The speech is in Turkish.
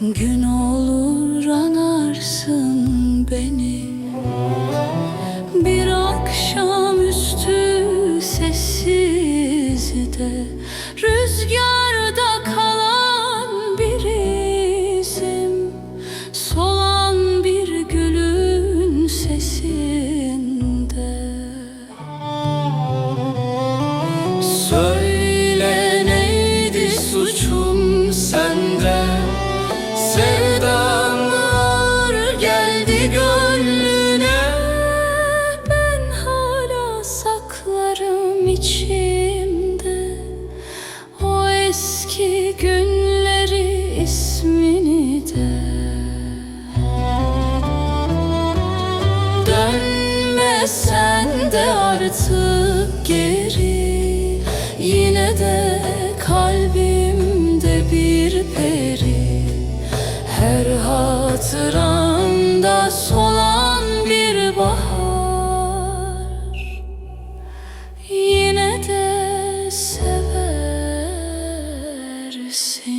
Gün olur anarsın beni. Bir akşam akşamüstü sessizde Rüzgar içimde. O eski günleri ismini de. Dönme sen de artık geri sé.